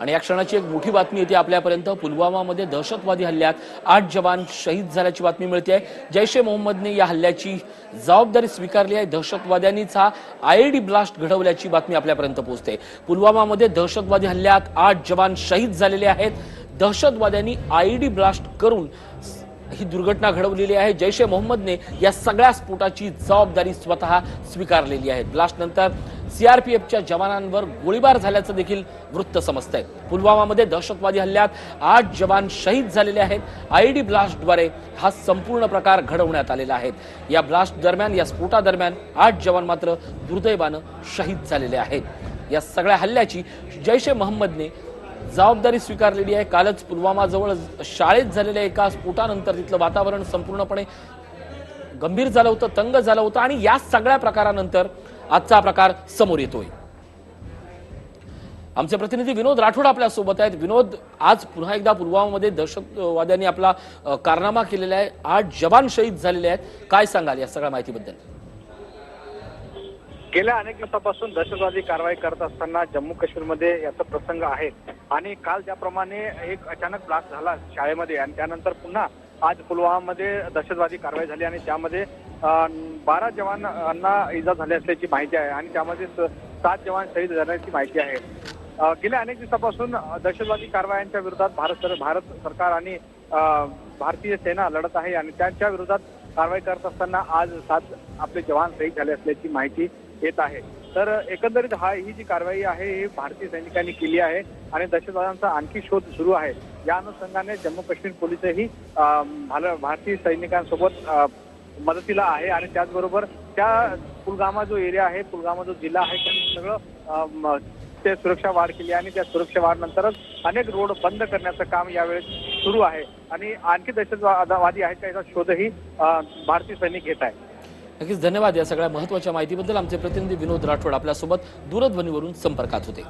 आणि या क्षणाची एक मोठी बातमी येते आपल्यापर्यंत. पुलवामामध्ये दहशतवादी हल्ल्यात आठ जवान शहीद झाल्याची बातमी मिळते. आहे जैश ए मोहम्मदने या हल्ल्याची जबाबदारी स्वीकारली आहे. दहशतवाद्यांनीच हा आयडी ब्लास्ट घडवल्याची बातमी आपल्यापर्यंत पोहोचते. पुलवामामध्ये दहशतवादी हल्ल्यात आठ जवान शहीद झालेले आहेत. दहशतवाद्यांनी आयडी ब्लास्ट करून ही दुर्घटना घडवलेली आहे. जैश ए मोहम्मदने या सगळ्या स्फोटाची जबाबदारी स्वतः स्वीकारलेली आहे. ब्लास्ट नंतर सीआरपीएफच्या जवानांवर गोळीबार झाल्याचं देखील वृत्त समजतंय. पुलवामामध्ये दहशतवादी हल्ल्यात आठ जवान शहीद झालेले आहेत. आयडी ब्लास्टद्वारे हा संपूर्ण प्रकार घडवण्यात आलेला आहे. या ब्लास्ट दरम्यान या स्फोटादरम्यान आठ जवान मात्र दुर्दैवानं शहीद झालेले आहेत. या सगळ्या हल्ल्याची जैश ए महम्मदने जबाबदारी स्वीकारलेली आहे. कालच पुलवामाजवळ शाळेत झालेल्या एका स्फोटानंतर तिथलं वातावरण संपूर्णपणे गंभीर झालं होतं तंग झालं होतं आणि या सगळ्या प्रकारानंतर आजचा प्रकार समोर येतोय. आमचे प्रतिनिधी विनोद राठोड आपल्यासोबत आहेत. विनोद आज पुन्हा एकदा पुलवामामध्ये दहशतवाद्यांनी आपला कारनामा केलेला आहे. आठ जवान शहीद झालेले आहेत. काय सांगाल या सगळ्या माहितीबद्दल? गेल्या अनेक दिवसापासून दहशतवादी कारवाई करत असताना जम्मू काश्मीरमध्ये याचा प्रसंग आहे. आणि काल ज्याप्रमाणे एक अचानक ब्लास्ट झाला शाळेमध्ये आणि त्यानंतर पुन्हा आज पुलवामामध्ये दहशतवादी कारवाई झाली आणि त्यामध्ये बारा जवानांना इजा झाली असल्याची माहिती आहे आणि त्यामध्ये सात जवान शहीद झाल्याची माहिती आहे. गेल्या अनेक दिवसापासून दहशतवादी कारवायांच्या विरोधात भारत सर भारत सरकार आणि भारतीय सेना लढत आहे आणि त्यांच्या विरोधात कारवाई करत असताना आज सात आपले जवान शहीद झाले असल्याची माहिती येत आहे. तर एकंदरीत हा ही जी कारवाई आहे ही भारतीय सैनिकांनी केली आहे आणि दहशतवाद्यांचा आणखी शोध सुरू आहे. या अनुषंगाने जम्मू काश्मीर पोलीसही अं, भारतीय सैनिकांसोबत मदतीला आहे आणि त्याचबरोबर त्या पुलगामा जो एरिया आहे पुलगामा जो जिल्हा आहे त्यांनी सगळं ते सुरक्षा वाढ केली आणि त्या सुरक्षा वाढ नंतरच अनेक रोड बंद करण्याचं काम यावेळेस सुरू आहे. आणि आणखी दहशतवादी आहेत त्याचा शोधही भारतीय सैनिक घेत आहे नक्कीच धन्यवाद या सगळ्या महत्त्वाच्या माहितीबद्दल. आमचे प्रतिनिधी विनोद राठोड आपल्यासोबत दूरध्वनीवरून संपर्कात होते.